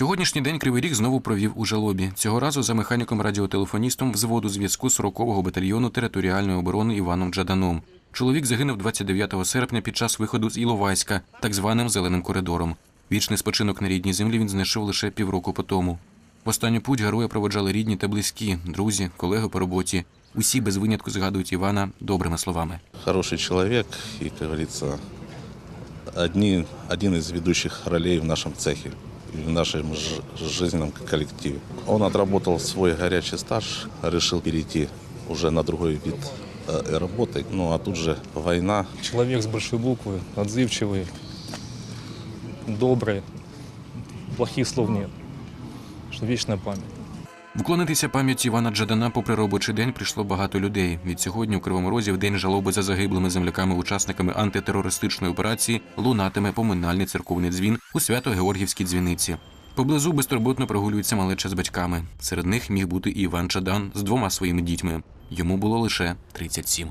Сьогоднішній день Кривий Ріг знову провів у жалобі. Цього разу за механіком-радіотелефоністом взводу зв'язку 40-го батальйону територіальної оборони Іваном Джаданом. Чоловік загинув 29 серпня під час виходу з Іловайська, так званим зеленим коридором. Вічний спочинок на рідній землі він знайшов лише півроку по тому. В останню путь героя проводжали рідні та близькі, друзі, колеги по роботі. Усі без винятку згадують Івана добрими словами. хороший человек и, как говорится, одни, один из ведущих ролей в нашем цехе и в нашем ж- жизненном коллективе. Он отработал свой горячий стаж, решил перейти уже на другой вид э, работы. Ну а тут же война, Человек с большой буквы, отзывчивый, добрый. Плохих слов нет. Что вечная память. Вклонитися пам'яті Івана Джадана попри робочий день прийшло багато людей. Від сьогодні у Кривому Розі в день жалоби за загиблими земляками-учасниками антитерористичної операції лунатиме поминальний церковний дзвін у Свято-Георгівській дзвіниці. Поблизу безтурботно прогулюється малеча з батьками. Серед них міг бути і Іван Чадан з двома своїми дітьми. Йому було лише 37.